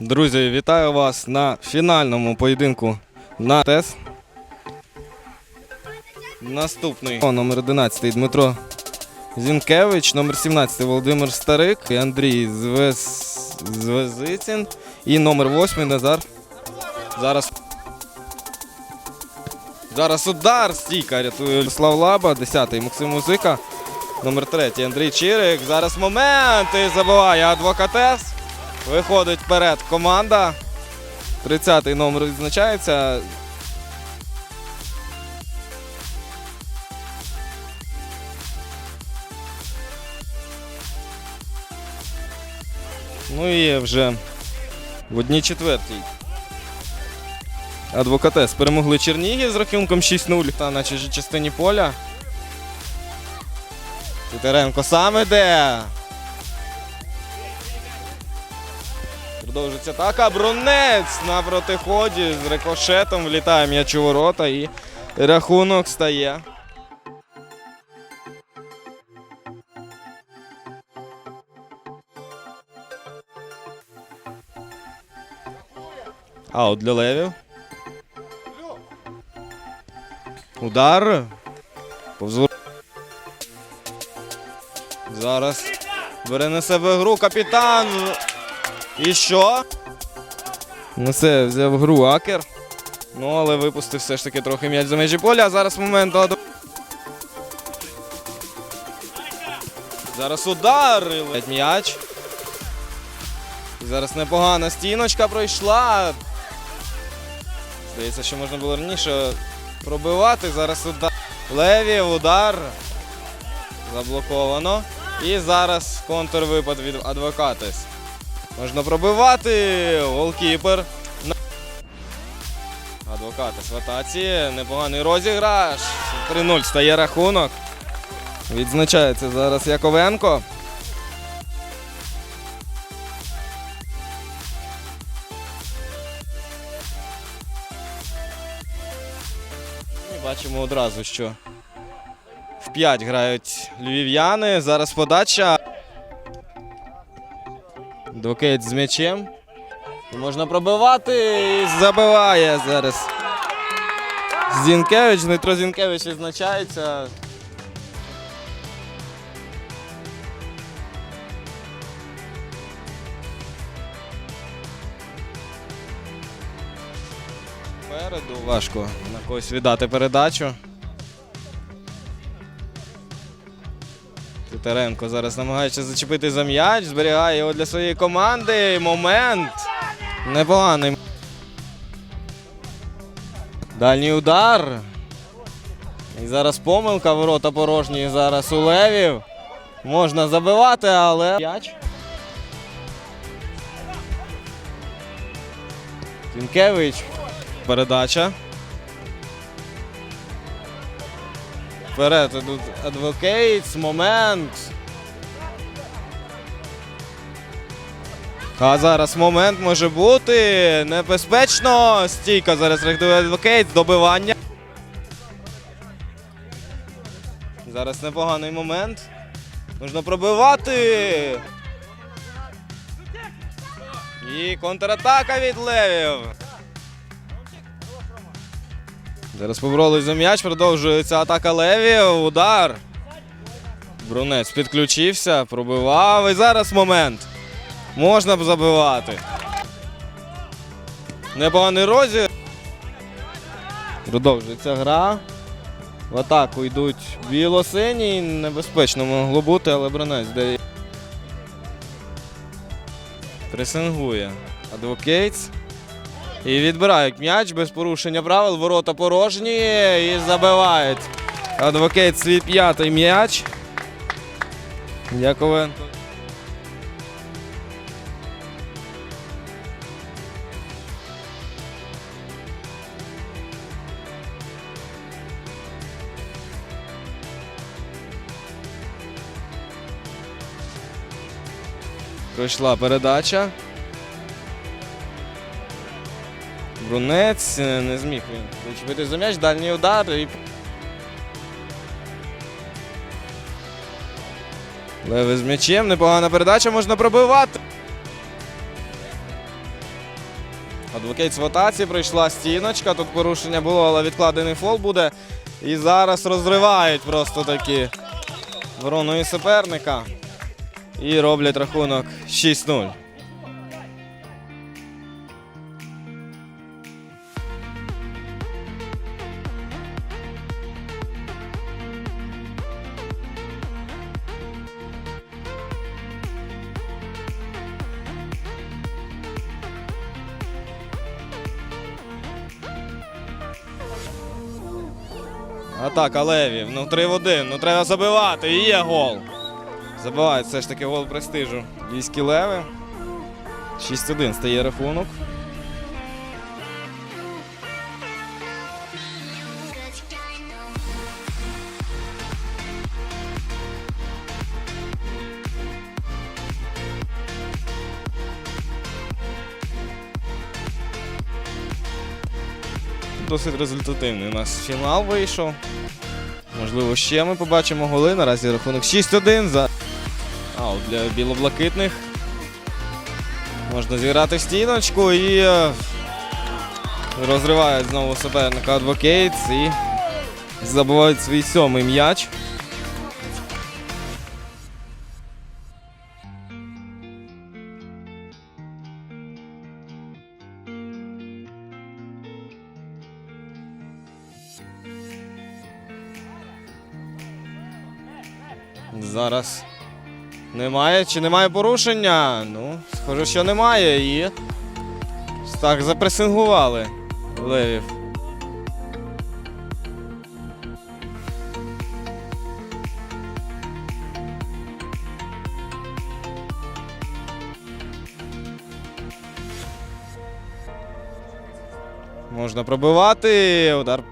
Друзі, вітаю вас на фінальному поєдинку на ТЕС. Наступний номер 11 Дмитро Зінкевич, номер 17 Володимир Старик, Андрій Звез... Звезицин і номер 8 Назар. Зараз. Зараз удар. Стійка рятує Слав Лаба, 10-й Максим Музика. Номер 3 Андрій Чирик. Зараз момент і забиває адвокатес. Виходить вперед команда. 30-й номер відзначається. Ну і вже в одній четвертій. Адвокатес перемогли Чернігів з рахунком 6-0 та на чужій частині поля. Титаренко сам іде. Продовжується атака. Брунець на протиході з рикошетом влітає м'яч у ворота і рахунок стає. Аут для левів. Удар. Повз Зараз бере на себе гру капітан. І що? Несе взяв гру Акер. Ну, але випустив все ж таки трохи м'яч за межі поля. А зараз момент. Зараз удар. М'яч. Зараз непогана стіночка пройшла. Здається, що можна було раніше пробивати. Зараз удар. Левів, удар. Заблоковано. І зараз контрвипад від адвокатес. Можна пробивати. Голкіпер. На- Адвокатес в. Непоганий розіграш. 3-0 стає рахунок. Відзначається зараз Яковенко. І бачимо одразу, що в 5 грають львів'яни. Зараз подача. Двокейт з м'ячем. Можна пробивати і забиває зараз. Зінкевич, Дмитро Зінкевич відзначається. Переду важко на когось віддати передачу. Титаренко зараз намагається зачепити за м'яч, зберігає його для своєї команди. Момент. Непоганий. Дальній удар. І зараз помилка, ворота порожні. Зараз у левів. Можна забивати, але. М'яч. Тінкевич. Передача. Вперед тут Advocates, момент. А зараз момент може бути. Небезпечно. Стійка зараз рятує Advocates, добивання. Зараз непоганий момент. Можна пробивати. І контратака від Левів. Зараз поборолись за м'яч, продовжується атака Левів. Удар. Брунець підключився, пробивав. І зараз момент. Можна б забивати. Непоганий розі. Продовжується гра. В атаку йдуть біло-сині. Небезпечно могло бути, але Брунець де. Пресингує. Адвокейтс. І відбирають м'яч без порушення правил. Ворота порожні і забивають. Адвокейт свій п'ятий м'яч. Яковенко. Пройшла передача. Брунець е, не зміг він зачепити за м'яч, дальній удар і. Леве з м'ячем, непогана передача, можна пробивати. Адвокейт в атаці прийшла стіночка. Тут порушення було, але відкладений фол буде. І зараз розривають просто таки вороною суперника. І роблять рахунок 6-0. Атака Левів. Ну 3 в 1. Ну треба забивати. І є гол. Забивають все ж таки гол престижу. Львівські леви. 6-1 стає рахунок. Досить результативний у нас фінал вийшов. Можливо, ще ми побачимо голи. Наразі рахунок 6-1 за аут для білоблакитних. Можна зіграти стіночку і е, розривають знову соперника Адвокейтс і забувають свій сьомий м'яч. Зараз немає чи немає порушення? Ну, схоже, що немає. І так запресингували Левів. Можна пробивати. Удар